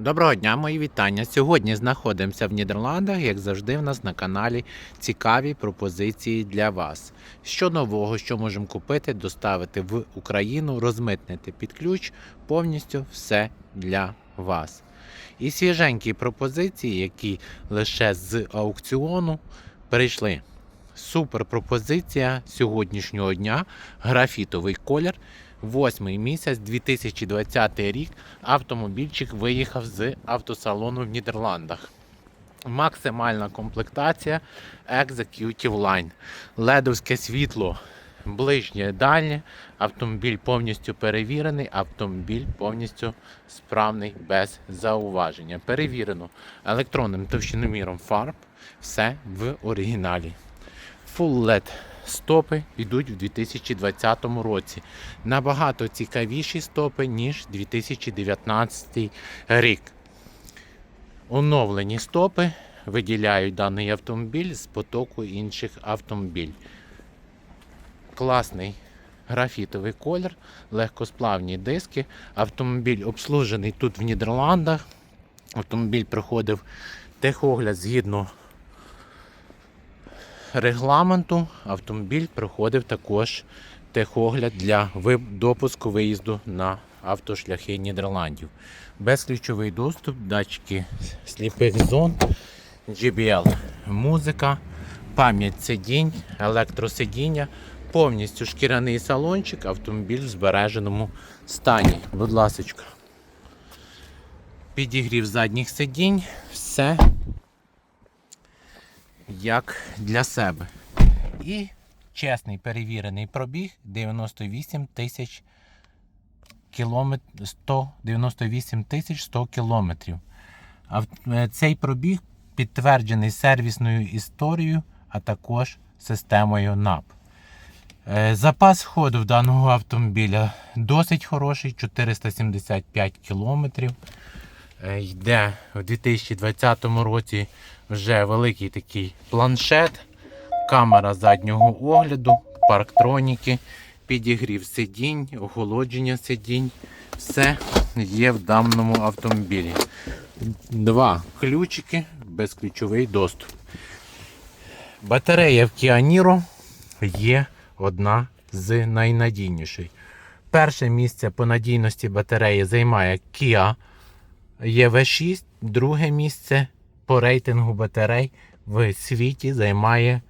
Доброго дня, мої вітання. Сьогодні знаходимося в Нідерландах, як завжди, в нас на каналі цікаві пропозиції для вас. Що нового, що можемо купити, доставити в Україну, розмитнити під ключ, повністю все для вас. І свіженькі пропозиції, які лише з аукціону прийшли. Супер пропозиція сьогоднішнього дня. Графітовий колір. Восьмий місяць 2020 рік автомобільчик виїхав з автосалону в Нідерландах. Максимальна комплектація Executive Line. Ледовське світло ближнє дальнє. Автомобіль повністю перевірений, автомобіль повністю справний без зауваження. Перевірено електронним товщиноміром фарб. Все в оригіналі. Full LED стопи йдуть в 2020 році. Набагато цікавіші стопи, ніж 2019 рік. Оновлені стопи виділяють даний автомобіль з потоку інших автомобілів. Класний графітовий колір, легкосплавні диски. Автомобіль обслужений тут в Нідерландах. Автомобіль проходив техогляд згідно регламенту автомобіль проходив також техогляд для допуску виїзду на автошляхи Нідерландів. Безключовий доступ, датчики сліпих зон, GBL, музика, пам'ять сидінь, електросидіння, повністю шкіряний салончик, автомобіль в збереженому стані. Будь ласочка. Підігрів задніх сидінь, все як для себе. І чесний перевірений пробіг 98 тисяч кілометр 198 тисяч 100 кілометрів. А е, цей пробіг підтверджений сервісною історією, а також системою НАП. Е, Запас ходу в даного автомобіля досить хороший 475 кілометрів. Е, Йде в 2020 році вже великий такий планшет, камера заднього огляду, парктроніки, підігрів сидінь, охолодження сидінь. Все є в даному автомобілі. Два ключики, безключовий доступ. Батарея в Kia Niro є одна з найнадійніших. Перше місце по надійності батареї займає Kia EV6, друге місце по рейтингу батарей в світі займає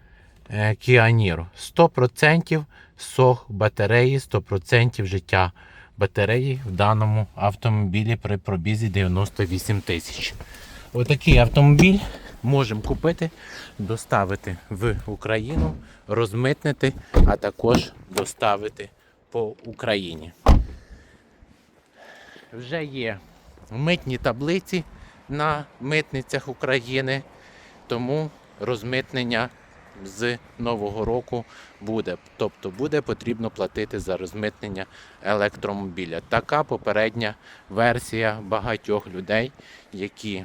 е, Kia Niro. 100% сох батареї, 100% життя батареї в даному автомобілі при пробізі 98 тисяч. Отакий автомобіль можемо купити, доставити в Україну, розмитнити, а також доставити по Україні. Вже є митні таблиці на митницях України, тому розмитнення з нового року буде. Тобто буде потрібно платити за розмитнення електромобіля. Така попередня версія багатьох людей, які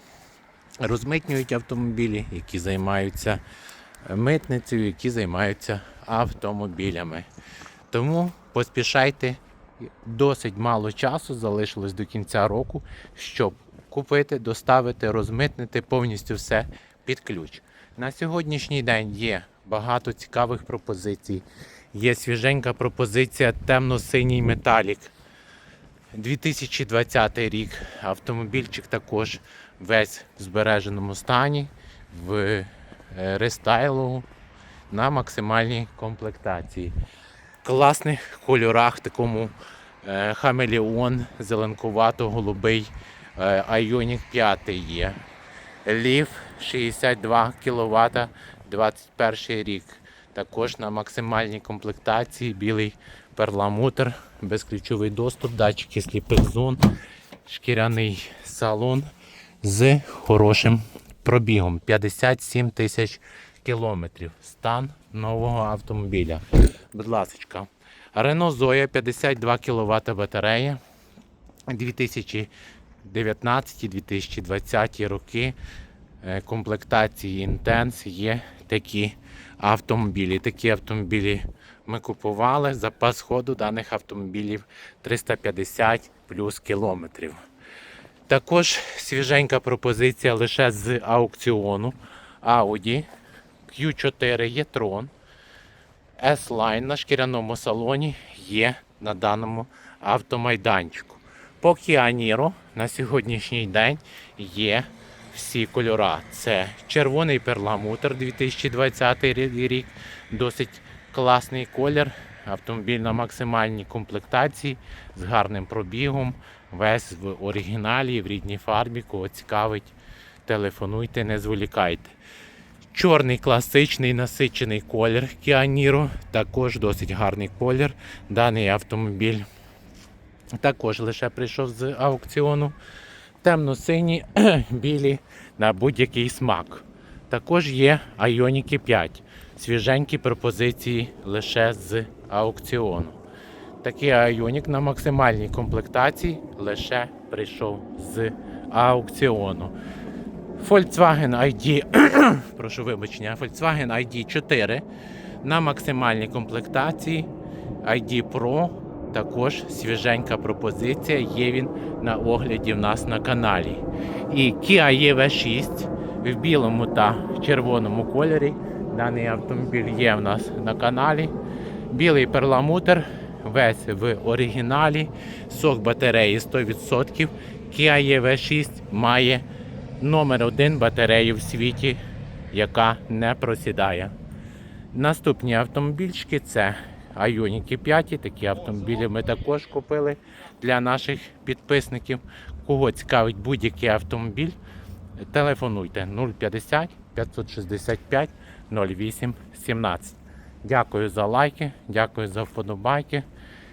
розмитнюють автомобілі, які займаються митницею, які займаються автомобілями. Тому поспішайте, досить мало часу залишилось до кінця року, щоб купити, доставити, розмитнити повністю все під ключ. На сьогоднішній день є багато цікавих пропозицій. Є свіженька пропозиція темно-синій металік. 2020 рік. Автомобільчик також весь в збереженому стані, в е, рестайлу на максимальній комплектації. Класних кольорах, такому е, хамелеон, зеленкувато-голубий е, Ioniq 5 є. Лів 62 кВт 21 рік. Також на максимальній комплектації білий перламутр, безключовий доступ, датчики сліпих зон, шкіряний салон з хорошим пробігом 57 тисяч кілометрів. Стан нового автомобіля. Будь ласка. Renault Zoe 52 кВт батарея 2019-2020 роки е, комплектації Intense є такі автомобілі. Такі автомобілі ми купували. Запас ходу даних автомобілів 350 плюс кілометрів. Також свіженька пропозиція лише з аукціону Audi Q4 e-tron S-Line на шкіряному салоні є на даному автомайданчику. По Kia на сьогоднішній день є всі кольора. Це червоний перламутр 2020 рік, досить класний колір. Автомобіль на максимальній комплектації з гарним пробігом. Весь в оригіналі, в рідній фарбі. Кого цікавить, телефонуйте, не зволікайте. Чорний класичний насичений колір Niro, також досить гарний колір. Даний автомобіль також лише прийшов з аукціону. Темно-сині, білі на будь-який смак. Також є Ioniq 5. Свіженькі пропозиції лише з аукціону. Такий Ioniq на максимальній комплектації лише прийшов з аукціону. Volkswagen ID, прошу вибачення, Volkswagen ID 4 на максимальній комплектації ID Pro. Також свіженька пропозиція. Є він на огляді в нас на каналі. І Kia EV6 в білому та червоному кольорі. Даний автомобіль є в нас на каналі. Білий перламутр, весь в оригіналі. Сок батареї 100%. Kia EV6 має номер один батарею в світі, яка не просідає. Наступні автомобільчики це Ioniq 5. Такі автомобілі ми також купили для наших підписників. Кого цікавить будь-який автомобіль, телефонуйте 050 565 08 17. Дякую за лайки, дякую за вподобайки.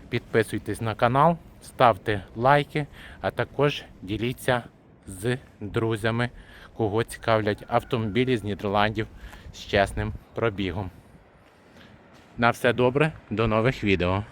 Підписуйтесь на канал, ставте лайки, а також діліться з друзями, кого цікавлять автомобілі з Нідерландів з чесним пробігом. На все добре, до нових відео.